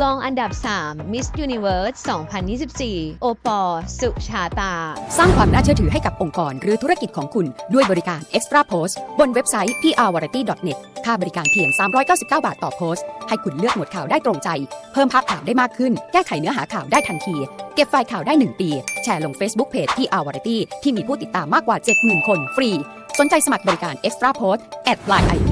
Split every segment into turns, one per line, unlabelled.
รองอันดับ 3 Miss Universe 2024 โอปอสุชาตา
สร้างความน่าเชื่อถือให้กับองค์กรหรือธุรกิจของคุณด้วยบริการ Extra Post บนเว็บไซต์ prvariety.net ค่าบริการเพียง 399 บาทต่อโพสต์ ให้คุณเลือกหมวดข่าวได้ตรงใจ เพิ่มภาพข่าวได้มากขึ้น แก้ไขเนื้อหาข่าวได้ทันที เก็บไฟล์ข่าวได้ 1 ปี แชร์ลง Facebook Page PR Variety ที่มีผู้ติดตามมากกว่า 70,000 คนฟรี สนใจสมัครบริการ Extra Post at line ID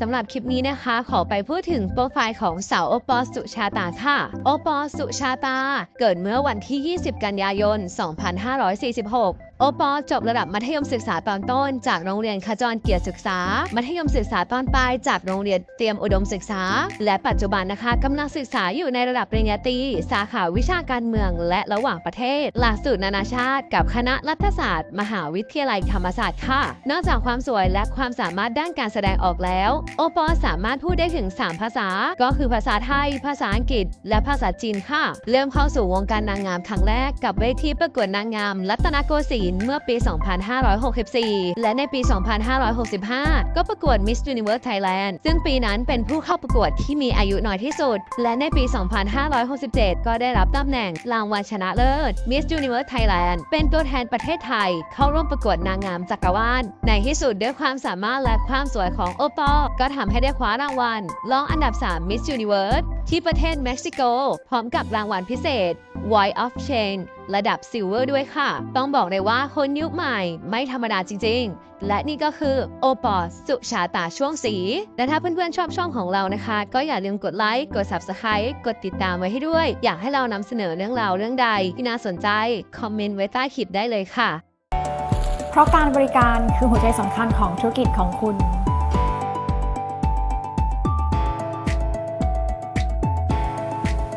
สำหรับคลิปนี้นะคะ ขอไปพูดถึงโปรไฟล์ของสาวโอปอสุชาตาค่ะ โอปอสุชาตา เกิดเมื่อวันที่ 20 กันยายน 2546โอปอจบระดับมัธยมศึกษาตอนต้น จากโรงเรียนขจรเกียรติศึกษา มัธยมศึกษาตอนปลายจากโรงเรียนเตรียมอุดมศึกษา และปัจจุบันนะคะกำลังศึกษาอยู่ในระดับปริญญาตรีสาขาวิชาการเมืองและระหว่างประเทศ หลักสูตรนานาชาติ กับคณะรัฐศาสตร์ มหาวิทยาลัยธรรมศาสตร์ค่ะ นอกจากความสวยและความสามารถด้านการแสดงออกแล้วโอปอลสามารถพูดได้ถึง 3 ภาษา ก็คือภาษาไทย ภาษาอังกฤษ และภาษาจีนค่ะ เริ่มเข้าสู่วงการนางงามครั้งแรกกับเวทีประกวดนางงาม รัตนโกสินทร์เมื่อปี 2564 และในปี 2565 ก็ประกวด Miss Universe Thailand ซึ่งปีนั้นเป็นผู้เข้าประกวดที่มีอายุน้อยที่สุด และในปี 2567 ก็ได้รับตำแหน่งรางวัลชนะเลิศ Miss Universe Thailand เป็นตัวแทนประเทศไทย เข้าร่วมประกวดนางงามจักรวาลในที่สุดด้วยความสามารถและความสวยของโอปอล์ก็ทำให้ได้คว้ารางวัลรองอันดับ 3 Miss Universe ที่ประเทศเม็กซิโก พร้อมกับรางวัลพิเศษ Voice of Change ระดับซิลเวอร์ด้วยค่ะ ต้องบอกเลยว่าคนยุคใหม่ไม่ธรรมดาจริง ๆ และนี่ก็คือโอปอสุชาตาช่วงสี และถ้าเพื่อนๆชอบช่องของเรานะคะ ก็อย่าลืมกดไลค์ กด Subscribe กดติดตามไว้ให้ด้วย อยากให้เรานำเสนอเรื่องราวเรื่องใดที่น่าสนใจ คอมเมนต์ไว้ใต้คลิปได้เลยค่ะ
เพราะการบริการคือหัวใจสำคัญของธุรกิจของคุณ